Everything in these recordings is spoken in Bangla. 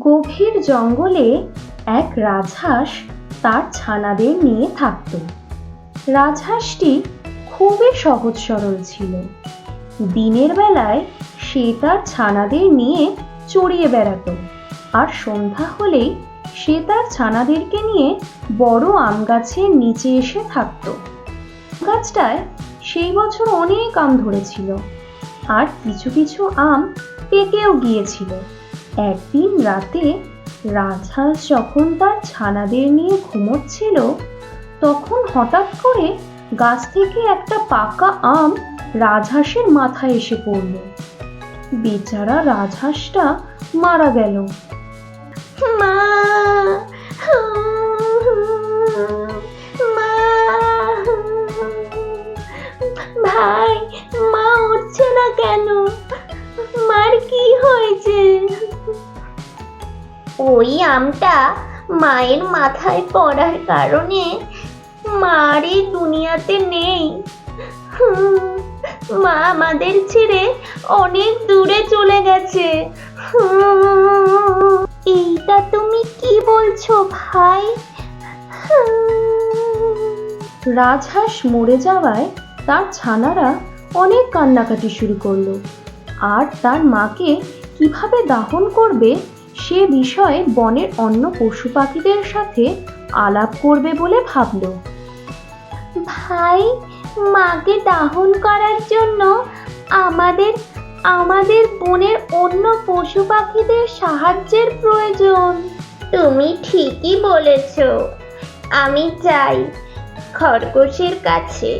গভীর জঙ্গলে এক রাজহাঁস তার ছানাদের নিয়ে থাকত। রাজহাঁসটি খুবই সহজ সরল ছিল। দিনের বেলায় সে তার ছানাদের নিয়ে চড়িয়ে বেড়াতো আর সন্ধ্যা হলেই সে তার ছানাদেরকে নিয়ে বড় আম গাছের নিচে এসে থাকতো। গাছটায় সেই বছর অনেক আম ধরেছিল আর কিছু কিছু আম পেকেও গিয়েছিল। একদিন রাতে রাজহাঁস যখন তার ছানাদের নিয়ে ঘুমোচ্ছিল, তখন হঠাৎ করে গাছ থেকে একটা পাকা আম রাজহাঁসের মাথায় এসে পড়ল। বেচারা রাজহাঁসটা মারা গেল। মা! আমটা মায়ের মাথায় পড়ার কারণে মার এই দুনিয়াতে নেই। মা আমাদের ছেড়ে অনেক দূরে চলে গেছে। এইটা তুমি কি বলছো ভাই? রাজহাঁস মরে যাওয়ায় তার ছানারা অনেক কান্নাকাটি শুরু করল। আর তার মাকে কীভাবে দাহন করবে সে বিষয়ে বনের অন্য পশু পাখিদের সাথে আলাপ করবে বলে ভাবলো। ভাই মাকে দাহন করার জন্য আমাদের আমাদের বনের অন্য পশু পাখিদের সাহায্যের প্রয়োজন। তুমি ঠিকই বলেছ। আমি যাই খরগোশের কাছে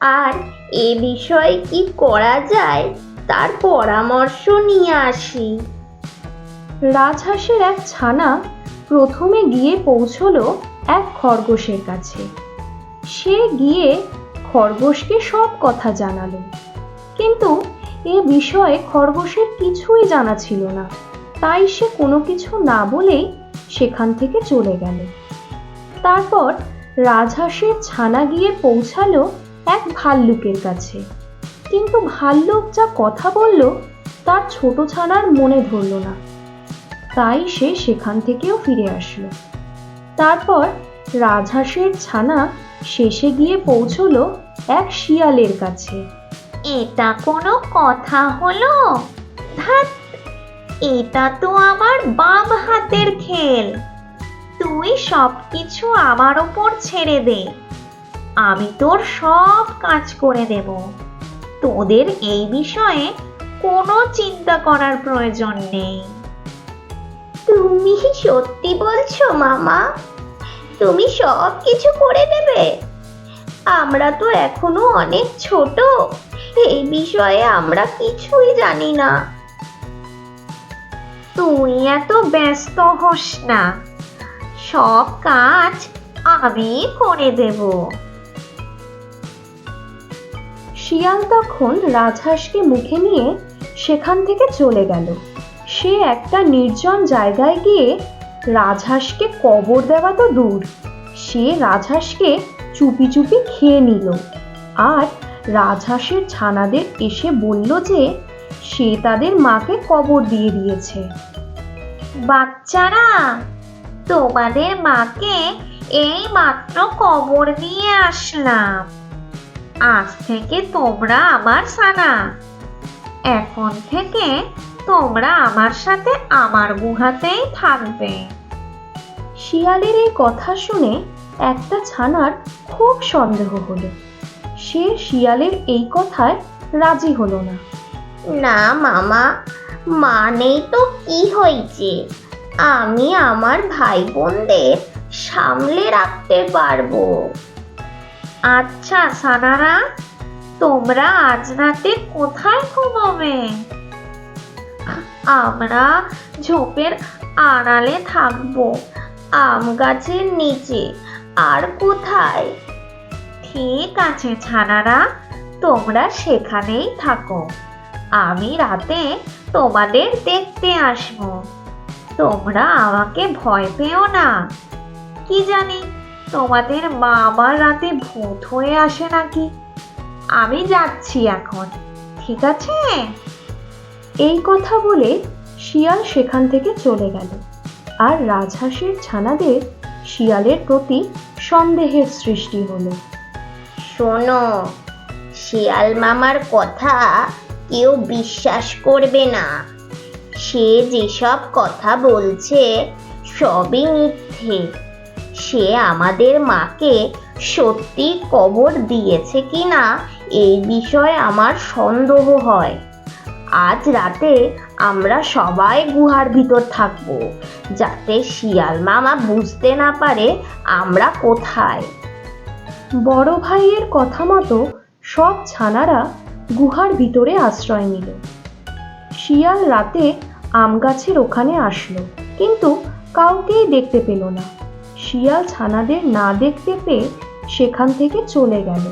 আর এ বিষয়ে কি করা যায় তার পরামর্শ নিয়ে আসি। রাজহাঁসের এক ছানা প্রথমে গিয়ে পৌঁছলো এক খরগোশের কাছে। সে গিয়ে খরগোশকে সব কথা জানালো। কিন্তু এ বিষয়ে খরগোশের কিছুই জানা ছিল না। তাই সে কোনো কিছু না বলেই সেখান থেকে চলে গেল। তারপর রাজহাঁসের ছানা গিয়ে পৌঁছালো এক ভাল্লুকের কাছে। কিন্তু ভাল্লুক যা কথা বলল, তার ছোট ছানার মনে ধরল না। তাই সে সেখান থেকেও ফিরে আসলো। তারপর রাজহাঁসের ছানা শেষে গিয়ে পৌঁছলো এক শিয়ালের কাছে। এটা কোনো কথা হলো? ধ্যাৎ, এটা তো আমার বাম হাতের খেল। তুই সব কিছু আমার ওপর ছেড়ে দে। আমি তোর সব কাজ করে দেব। তোদের এই বিষয়ে কোনো চিন্তা করার প্রয়োজন নেই। তুমি কি সত্যি বলছো, মামা? তুমি সব কিছু করে দেবে। আমরা তো এখনও অনেক ছোট। এই বিষয়ে আমরা কিছুই জানি না। তুই এত ব্যস্ত হোস না। সব কাজ আমি করে দেব। শিয়াল তখন রাজহাঁসকে মুখে নিয়ে সেখান থেকে চলে গেল। সে একটা নির্জন জায়গায় গিয়ে রাজহাঁসকে কবর দেওয়া তো দূর। সে রাজহাঁসকে চুপি চুপি খেয়ে নিল। আর রাজহাঁসের ছানাদের এসে বলল যে, সে তাদের মাকে কবর দিয়ে দিয়েছে। বাচ্চারা, তোমাদের মাকে এই মাত্র কবর দিয়ে আসলাম। আজ থেকে তোমরা আমার সানা এখন থেকে তোমরা আমার সাথে আমার গুহাতেই থাকবে। শিয়ালের এই কথা শুনে একটা ছানার খুব সন্দেহ হলো। সে শিয়ালের এই কথায় রাজি হলো না। না মামা মানেই তো কি হয়েছে? আমি আমার ভাই বোনদের সামলে রাখতে পারব। আচ্ছা সানারা তোমরা আজ রাতে কোথায় ঘুমাবে? আমরা ঝোপের আড়ালে থাকব। আম গাছের নিচে। আর কোথায়? ঠিক আছে ছানারা, তোমরা সেখানেই থাকো। আমি রাতে তোমাদের দেখতে আসব। তোমরা আমাকে ভয় পেও না। কি জানি, তোমাদের মা আবার রাতে ভূত হয়ে আসে নাকি? আমি যাচ্ছি এখন, ঠিক আছে? এই কথা বলে শিয়াল সেখান থেকে চলে গেল। আর রাজহাঁসের ছানাদের শিয়ালের প্রতি সন্দেহের সৃষ্টি হলো। শোনো, শিয়াল মামার কথা কেউ বিশ্বাস করবে না। সে যেসব কথা বলছে সবই মিথ্যে। সে আমাদের মাকে সত্যি কবর দিয়েছে কিনা এই বিষয়ে আমার সন্দেহ হয়। আজ রাতে আমরা সবাই গুহার ভিতর থাকব, যাতে শিয়াল মামা বুঝতে না পারে আমরা কোথায়। বড় ভাইয়ের কথা মতো সব ছানারা গুহার ভিতরে আশ্রয় নিল। শিয়াল রাতে আম গাছের ওখানে আসলো, কিন্তু কাউকেই দেখতে পেল না। শিয়াল ছানাদের না দেখতে পেয়ে সেখান থেকে চলে গেল।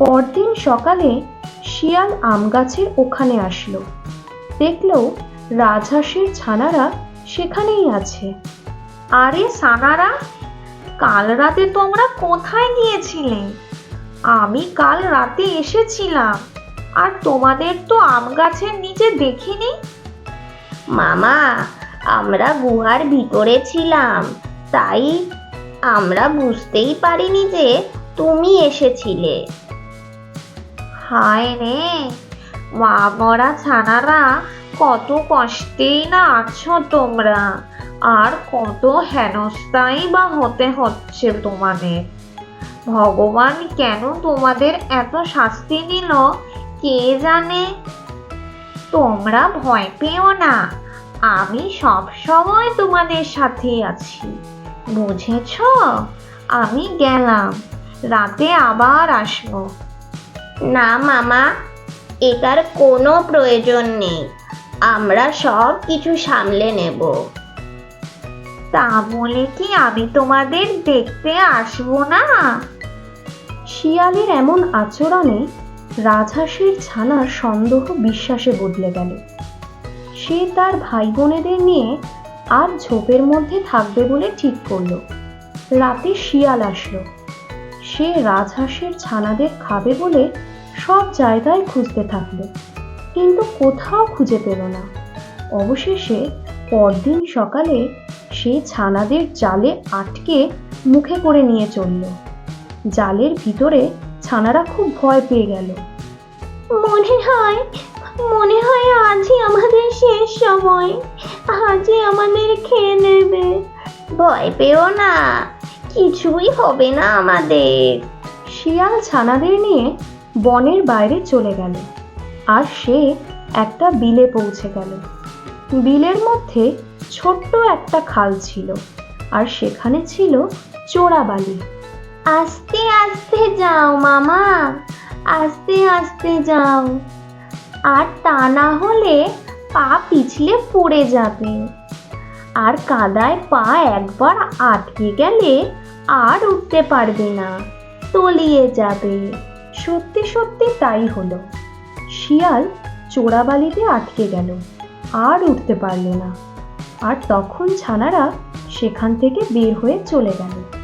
পরদিন সকালে শিয়াল আম গাছের ওখানে আসলো। দেখল রাজহাঁসের ছানারা সেখানেই আছে। আরে সানারা কাল রাতে তোমরা কোথায় গিয়েছিলে? আমি কাল রাতে এসেছিলাম, আর তোমাদের তো আম গাছের নিচে দেখিনি? মামা, আমরা গুহার ভিতরে ছিলাম, তাই আমরা বুঝতেই পারিনি যে তুমি এসেছিলে। হায় রে মা মরা ছানারা কত কষ্টেই না আছো তোমরা। আর কত হেনস্থাই বা হতে হচ্ছে তোমাদের। ভগবান কেন তোমাদের এত শাস্তি দিল? কে জানে? তোমরা ভয় পেও না। আমি সব সময় তোমাদের সাথে আছি। বুঝেছ? আমি গেলাম। রাতে আবার আসব। না মামা এটার কোনো প্রয়োজন নেই। আমরা সব কিছু সামলে নেব। তা বলে কি আমি তোমাদের দেখতে আসব না? শিয়ালের এমন আচরণে রাজহাঁসের ছানার সন্দেহ বিশ্বাসে বদলে গেল। সে তার ভাই বোনেদের নিয়ে আর ঝোপের মধ্যে থাকবে বলে ঠিক করল। রাতে শিয়াল আসলো। সে রাজহাঁসের ছানাদের খাবে বলে সব জায়গায় খুঁজতে থাকল কিন্তু কোথাও খুঁজে পেল না। অবশেষে পরদিন সকালে সে ছানাদের জালে আটকে মুখে করে নিয়ে চলল। জালের ভিতরে ছানারা খুব ভয় পেয়ে গেল। মনে হয় মনে হয় আজই আমাদের শেষ সময়। আজই আমাদের খেয়ে নেবে। ভয় পেও না কিছুই হবে না আমাদের। শিয়াল ছানাদের নিয়ে বনের বাইরে চলে গেল। আর সে একটা বিলে পৌঁছে গেল। বিলের মধ্যে ছোট্ট একটা খাল ছিল আর সেখানে ছিল চোরাবালি আস্তে আস্তে যাও মামা। আস্তে আস্তে যাও। আর তা না হলে পা পিছলে পড়ে যাবে। আর কাদায় পা একবার আটকে গেলে আর উঠতে পারবে না। তলিয়ে যাবে। সত্যি সত্যি তাই হলো। শিয়াল চোরাবালিতে আটকে গেল, আর উঠতে পারল না। আর তখন ছানারা সেখান থেকে বের হয়ে চলে গেল।